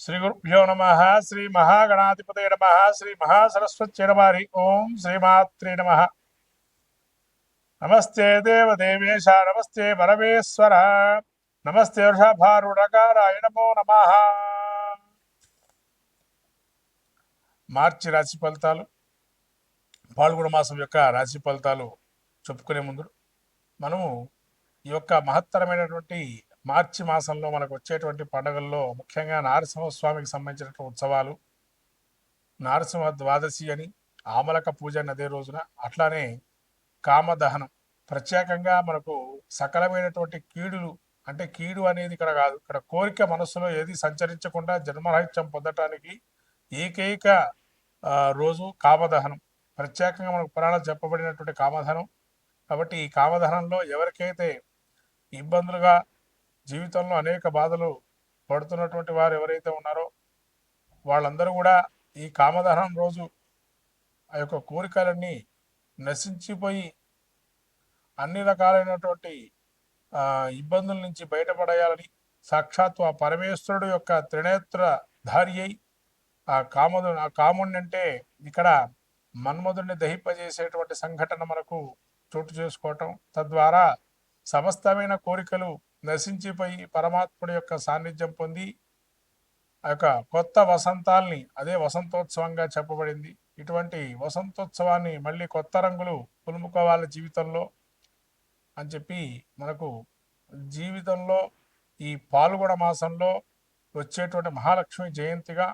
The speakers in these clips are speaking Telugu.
శ్రీ గురుభ్యో నమ శ్రీ మహాగణాధిపతే నమ శ్రీ మహాసరస్వతి నమ హరి ఓం శ్రీమాత్రే నమ. నమస్తే దేవదేవేశ నమస్తే పరమేశ్వర నమస్తే వృషభారుడకారాయ నమో నమ. మార్చి రాశి ఫలితాలు పాల్గొన మాసం యొక్క రాశి ఫలితాలు చెప్పుకునే ముందు మనము ఈ యొక్క మహత్తరమైనటువంటి మార్చి మాసంలో మనకు వచ్చేటువంటి పండుగల్లో ముఖ్యంగా నారసింహస్వామికి సంబంధించినటువంటి ఉత్సవాలు నారసింహ ద్వాదశి అని ఆమలక పూజ అని అదే రోజున అట్లానే కామదహనం. ప్రత్యేకంగా మనకు సకలమైనటువంటి కీడులు అంటే కీడు అనేది ఇక్కడ కాదు ఇక్కడ కోరిక మనస్సులో ఏది సంచరించకుండా జన్మరాహిత్యం పొందటానికి ఏకైక రోజు కామదహనం. ప్రత్యేకంగా మనకు పురాణాలు చెప్పబడినటువంటి కామదహనం. కాబట్టి ఈ కామదహనంలో ఎవరికైతే ఇబ్బందులుగా జీవితంలో అనేక బాధలు పడుతున్నటువంటి వారు ఎవరైతే ఉన్నారో వాళ్ళందరూ కూడా ఈ కామదహనం రోజు ఆ యొక్క కోరికలన్నీ నశించిపోయి అన్ని రకాలైనటువంటి ఇబ్బందుల నుంచి బయటపడేయాలని సాక్షాత్తు ఆ పరమేశ్వరుడు యొక్క త్రినేత్ర ధారి అయి ఆ కామదు ఆ కాముడిని అంటే ఇక్కడ మన్మధుడిని దహింపజేసేటువంటి సంఘటన మనకు చోటు చేసుకోవటం తద్వారా సమస్తమైన కోరికలు నశించిపోయి పరమాత్ముడి యొక్క సాన్నిధ్యం పొంది ఆ యొక్క కొత్త వసంతాల్ని అదే వసంతోత్సవంగా చెప్పబడింది. ఇటువంటి వసంతోత్సవాన్ని మళ్ళీ కొత్త రంగులు పులుముకోవాలి జీవితంలో అని చెప్పి మనకు జీవితంలో ఈ పాల్గొన మాసంలో వచ్చేటువంటి మహాలక్ష్మి జయంతిగా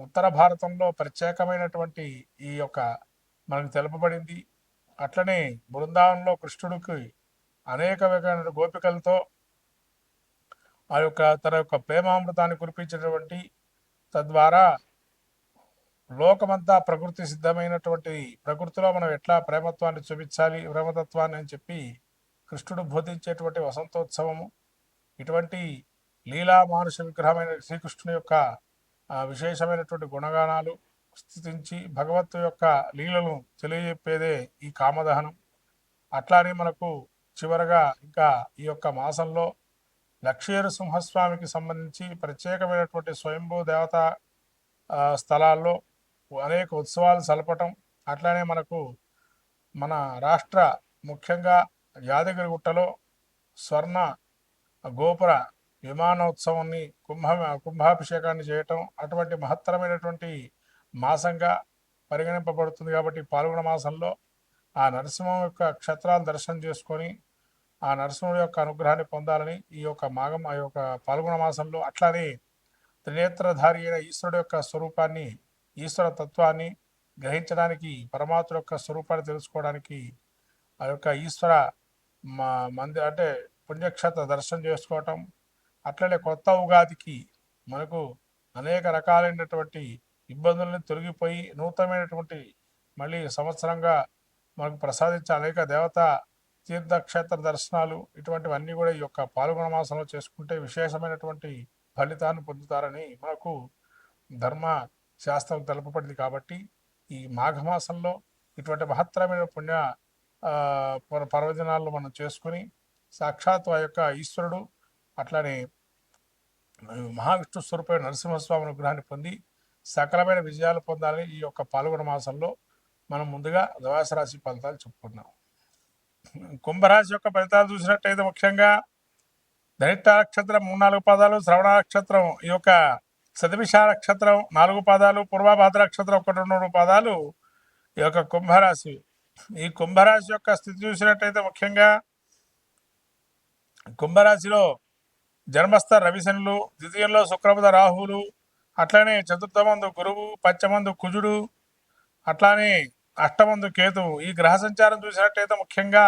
ఉత్తర భారతంలో ప్రత్యేకమైనటువంటి ఈ యొక్క మనకు తెలుపబడింది. అట్లనే బృందావనంలో కృష్ణుడికి అనేక రకమైన గోపికలతో ఆ యొక్క తన యొక్క ప్రేమామృతాన్ని కురిపించినటువంటి తద్వారా లోకమంతా ప్రకృతి సిద్ధమైనటువంటి ప్రకృతిలో మనం ఎట్లా ప్రేమత్వాన్ని చూపించాలి ప్రేమతత్వాన్ని అని చెప్పి కృష్ణుడు బోధించేటువంటి వసంతోత్సవము. ఇటువంటి లీలా మానుష విగ్రహమైన శ్రీకృష్ణుని యొక్క విశేషమైనటువంటి గుణగానాలు స్థుతించి భగవత్తు యొక్క లీలను తెలియజెప్పేదే ఈ కామదహనం. అట్లానే మనకు చివరగా ఇంకా ఈ యొక్క మాసంలో లక్ష్మీర సింహస్వామికి సంబంధించి ప్రత్యేకమైనటువంటి స్వయంభూ దేవత స్థలాల్లో అనేక ఉత్సవాలు సలపటం అట్లానే మనకు మన రాష్ట్ర ముఖ్యంగా యాదగిరిగుట్టలో స్వర్ణ గోపుర విమానోత్సవాన్ని కుంభ కుంభాభిషేకాన్ని చేయటం అటువంటి మహత్తరమైనటువంటి మాసంగా పరిగణింపబడుతుంది కాబట్టి పాల్గొన మాసంలో ఆ నరసింహం యొక్క క్షేత్రాలు దర్శనం చేసుకొని ఆ నరసింహుడి యొక్క అనుగ్రహాన్ని పొందాలని ఈ యొక్క మాగం ఆ యొక్క పాల్గొన మాసంలో అట్లానే త్రినేత్రధారి అయిన ఈశ్వరుడు యొక్క స్వరూపాన్ని ఈశ్వర తత్వాన్ని గ్రహించడానికి పరమాత్మ యొక్క స్వరూపాన్ని తెలుసుకోవడానికి ఆ యొక్క ఈశ్వర మంది అంటే పుణ్యక్షేత్ర దర్శనం చేసుకోవటం అట్లనే కొత్త ఉగాదికి మనకు అనేక రకాలైనటువంటి ఇబ్బందులను తొలగిపోయి నూతనమైనటువంటి మళ్ళీ సంవత్సరంగా మనకు ప్రసాదించే అనేక దేవత తీర్థక్షేత్ర దర్శనాలు ఇటువంటివన్నీ కూడా ఈ యొక్క పాల్గొన మాసంలో చేసుకుంటే విశేషమైనటువంటి ఫలితాన్ని పొందుతారని మనకు ధర్మ శాస్త్రం తెలుపబడింది కాబట్టి ఈ మాఘమాసంలో ఇటువంటి మహత్తరమైన పుణ్య పర్వదినాలను మనం చేసుకుని సాక్షాత్ ఆ యొక్క ఈశ్వరుడు అట్లానే మహావిష్ణు స్వరూపమైన నరసింహస్వామి అనుగ్రహాన్ని పొంది సకలమైన విజయాలు పొందాలని ఈ యొక్క పాల్గొన మాసంలో మనం ముందుగా ద్వాదశ రాశి ఫలితాలు చెప్పుకుందాం. కుంభరాశి యొక్క ఫలితాలు చూసినట్టయితే ముఖ్యంగా ధనిష్ట నక్షత్రం మూడు నాలుగు పాదాలు శ్రవణ నక్షత్రం ఈ యొక్క సతమిష నక్షత్రం నాలుగు పాదాలు పూర్వభాద్ర నక్షత్రం ఒకటి రెండు మూడు పాదాలు ఈ యొక్క కుంభరాశి ఈ కుంభరాశి యొక్క స్థితి చూసినట్టయితే ముఖ్యంగా కుంభరాశిలో జన్మస్థ రవిశనులు ద్వితీయంలో శుక్రపద రాహువులు అట్లానే చతుర్థమందు గురువు పంచమందు కుజుడు అట్లానే అష్టమందు కేతువు ఈ గ్రహ సంచారం చూసినట్టయితే ముఖ్యంగా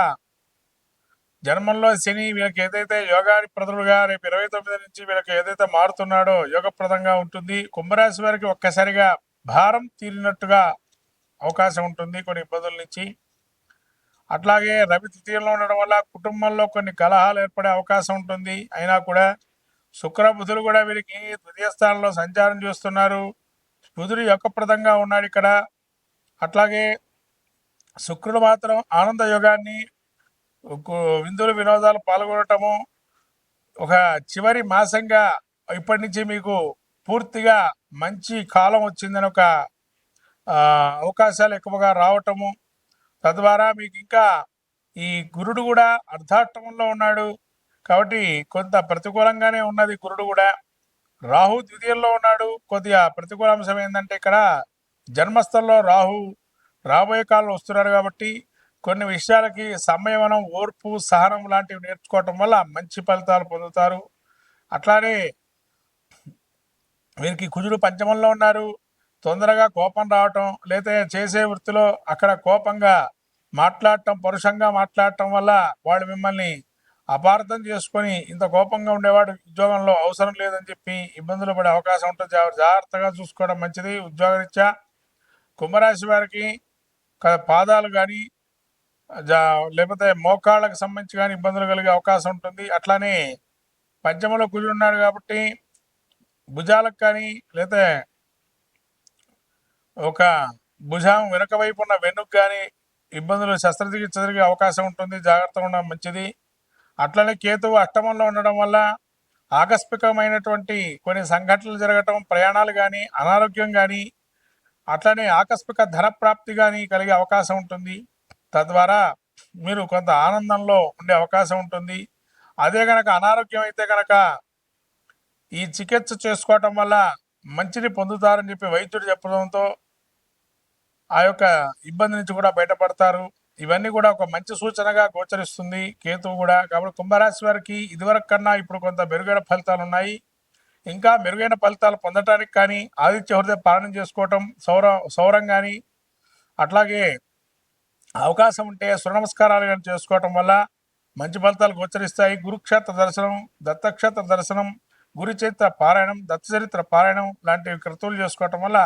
జన్మంలో శని వీళ్ళకి ఏదైతే యోగాని ప్రదులుగా రేపు ఇరవై తొమ్మిది నుంచి వీళ్ళకి ఏదైతే మారుతున్నాడో యోగప్రదంగా ఉంటుంది. కుంభరాశి వారికి ఒక్కసారిగా భారం తీరినట్టుగా అవకాశం ఉంటుంది కొన్ని ఇబ్బందుల నుంచి. అట్లాగే రవి తృతీయంలో ఉండడం వల్ల కుటుంబంలో కొన్ని కలహాలు ఏర్పడే అవకాశం ఉంటుంది. అయినా కూడా శుక్ర బుధులు కూడా వీరికి ద్వితీయ స్థానంలో సంచారం చేస్తున్నారు. బుధుడు యొక్కప్రదంగా ఉన్నాడు ఇక్కడ. అట్లాగే శుక్రుడు మాత్రం ఆనంద యోగాన్ని విందులు వినోదాలు పాల్గొనటము ఒక చివరి మాసంగా ఇప్పటి నుంచి మీకు పూర్తిగా మంచి కాలం వచ్చిందని ఒక అవకాశాలు ఎక్కువగా రావటము. తద్వారా మీకు ఇంకా ఈ గురుడు కూడా అర్ధాష్టమంలో ఉన్నాడు. కాబట్టి కొంత ప్రతికూలంగానే ఉన్నది గురుడు కూడా. రాహు ద్వితీయంలో ఉన్నాడు. కొద్దిగా ప్రతికూల అంశం ఏంటంటే ఇక్కడ జన్మస్థలంలో రాహు రాబోయే కాలంలో వస్తున్నారు కాబట్టి కొన్ని విషయాలకి సంయమనం ఓర్పు సహనం లాంటివి నేర్చుకోవటం వల్ల మంచి ఫలితాలు పొందుతారు. అట్లానే వీరికి కుజుడు పంచమంలో ఉన్నారు. తొందరగా కోపం రావటం లేదా చేసే వృత్తిలో అక్కడ కోపంగా మాట్లాడటం పరుషంగా మాట్లాడటం వల్ల వాళ్ళు మిమ్మల్ని అపార్థం చేసుకొని ఇంత కోపంగా ఉండేవాడు ఉద్యోగంలో అవసరం లేదని చెప్పి ఇబ్బందులు పడే అవకాశం ఉంటుంది. జాగ్రత్తగా చూసుకోవడం మంచిది. ఉద్యోగరీత్యా కుంభరాశి వారికి పాదాలు కానీ లేకపోతే మోకాళ్ళకు సంబంధించి కానీ ఇబ్బందులు కలిగే అవకాశం ఉంటుంది. అట్లానే పంచమలో కుజుడు ఉన్నాడు కాబట్టి భుజాలకు కానీ లేకపోతే ఒక భుజం వెనుక వైపు ఉన్న వెన్నుకు కానీ ఇబ్బందులు శస్త్రచికిత్స జరిగే అవకాశం ఉంటుంది. జాగ్రత్తగా ఉండడం మంచిది. అట్లనే కేతువు అష్టమంలో ఉండడం వల్ల ఆకస్మికమైనటువంటి కొన్ని సంఘటనలు జరగటం ప్రయాణాలు కానీ అనారోగ్యం కానీ అట్లనే ఆకస్మిక ధన ప్రాప్తి కానీ కలిగే అవకాశం ఉంటుంది. తద్వారా మీరు కొంత ఆనందంలో ఉండే అవకాశం ఉంటుంది. అదే గనక అనారోగ్యం అయితే గనక ఈ చికిత్స చేసుకోవటం వల్ల మంచిని పొందుతారని చెప్పి వైద్యుడు చెప్పడంతో ఆ యొక్క ఇబ్బంది నుంచి కూడా బయటపడతారు. ఇవన్నీ కూడా ఒక మంచి సూచనగా గోచరిస్తుంది. కేతువు కూడా. కాబట్టి కుంభరాశి వారికి ఇదివరకు కన్నా ఇప్పుడు కొంత మెరుగైన ఫలితాలు ఉన్నాయి ఇంకా మెరుగైన ఫలితాలు పొందటానికి కానీ ఆదిత్య హృదయ పాలన చేసుకోవటం సౌర సౌరం కానీ అట్లాగే అవకాశం ఉంటే సూర్య నమస్కారాలు కానీ చేసుకోవటం వల్ల మంచి ఫలితాలు గోచరిస్తాయి. గురుక్షేత్ర దర్శనం దత్తక్షేత్ర దర్శనం గురుచరిత్ర పారాయణం దత్త చరిత్ర పారాయణం లాంటివి క్రతువులు చేసుకోవటం వల్ల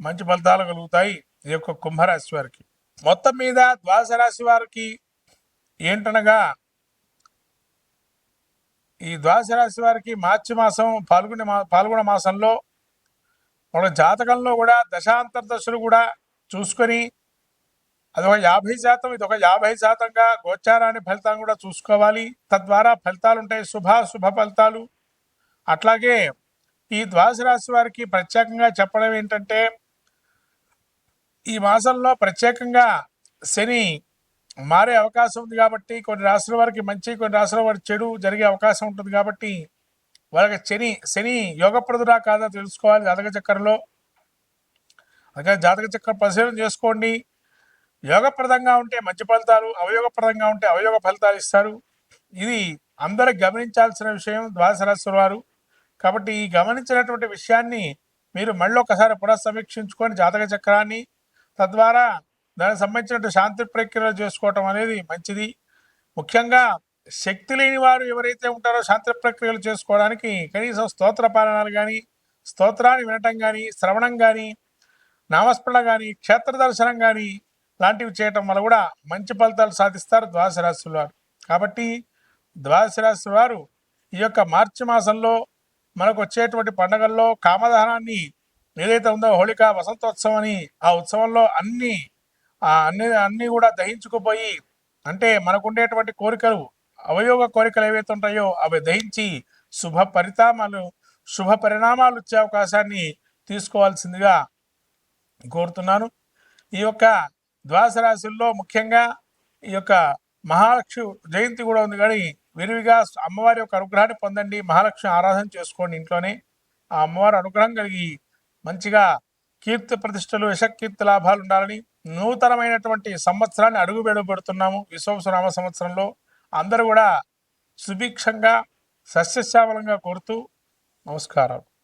మంచి ఫలితాలు కలుగుతాయి ఈ యొక్క కుంభరాశి వారికి. మొత్తం మీద ద్వాదశ రాశి వారికి ఏంటనగా ఈ ద్వాదశ రాశి వారికి మార్చి మాసం పాల్గొనే మా పాల్గొన మాసంలో మన జాతకంలో కూడా దశాంతర దశలు కూడా చూసుకొని అదొక యాభై శాతం ఇది ఒక యాభై శాతంగా గోచారాన్ని ఫలితాన్ని కూడా చూసుకోవాలి. తద్వారా ఫలితాలు ఉంటాయి శుభ శుభ ఫలితాలు. అట్లాగే ఈ ద్వాదశ రాశి వారికి ప్రత్యేకంగా చెప్పడం ఏంటంటే ఈ మాసంలో ప్రత్యేకంగా శని మారే అవకాశం ఉంది కాబట్టి కొన్ని రాష్ట్రాల వారికి మంచి కొన్ని రాష్ట్రాల వారికి చెడు జరిగే అవకాశం ఉంటుంది కాబట్టి వాళ్ళకి శని శని యోగప్రదురా కాదా తెలుసుకోవాలి. జాతక చక్రంలో అందుకని జాతక చక్రం పరిశీలన చేసుకోండి. యోగప్రదంగా ఉంటే మంచి ఫలితాలు అవయోగప్రదంగా ఉంటే అవయోగ ఫలితాలు ఇస్తారు. ఇది అందరూ గమనించాల్సిన విషయం ద్వాదశ రాశుల వారు. కాబట్టి ఈ గమనించినటువంటి విషయాన్ని మీరు మళ్ళీ ఒకసారి పునఃసమీక్షించుకొని జాతక చక్రాన్ని తద్వారా దానికి సంబంధించిన శాంతి ప్రక్రియలు చేసుకోవటం అనేది మంచిది. ముఖ్యంగా శక్తి లేని వారు ఎవరైతే ఉంటారో శాంతి ప్రక్రియలు చేసుకోవడానికి కనీసం స్తోత్ర పాలనాలు కానీ స్తోత్రాన్ని వినటం కానీ శ్రవణం కానీ నామస్మరణ కానీ క్షేత్ర దర్శనం కానీ లాంటివి చేయటం వల్ల కూడా మంచి ఫలితాలు సాధిస్తారు ద్వాదశ రాశుల వారు. కాబట్టి ద్వాదశ రాశి వారు ఈ యొక్క మార్చి మాసంలో మనకు వచ్చేటువంటి పండుగల్లో కామదహనాన్ని ఏదైతే ఉందో హోళిక వసంతోత్సవం అని ఆ ఉత్సవంలో అన్ని అన్ని అన్ని కూడా దహించుకుపోయి అంటే మనకుండేటువంటి కోరికలు అవయోగ కోరికలు ఏవైతే ఉంటాయో అవి దహించి శుభ పరిణామాలు శుభ పరిణామాలు వచ్చే అవకాశాన్ని తీసుకోవాల్సిందిగా కోరుతున్నాను. ఈ యొక్క ద్వాస రాశుల్లో ముఖ్యంగా ఈ యొక్క మహాలక్ష్మి జయంతి కూడా ఉంది కానీ విరివిగా అమ్మవారి యొక్క అనుగ్రహాన్ని పొందండి. మహాలక్ష్మి ఆరాధన చేసుకోండి ఇంట్లోనే. ఆ అమ్మవారి అనుగ్రహం కలిగి మంచిగా కీర్తి ప్రతిష్టలు యశకీర్తి లాభాలు ఉండాలని నూతనమైనటువంటి సంవత్సరాన్ని అడుగు పెడుతున్నాము విశ్వసనామ సంవత్సరంలో అందరూ కూడా సుభిక్షంగా సస్యశ్యామలంగా కోరుతూ నమస్కారాలు.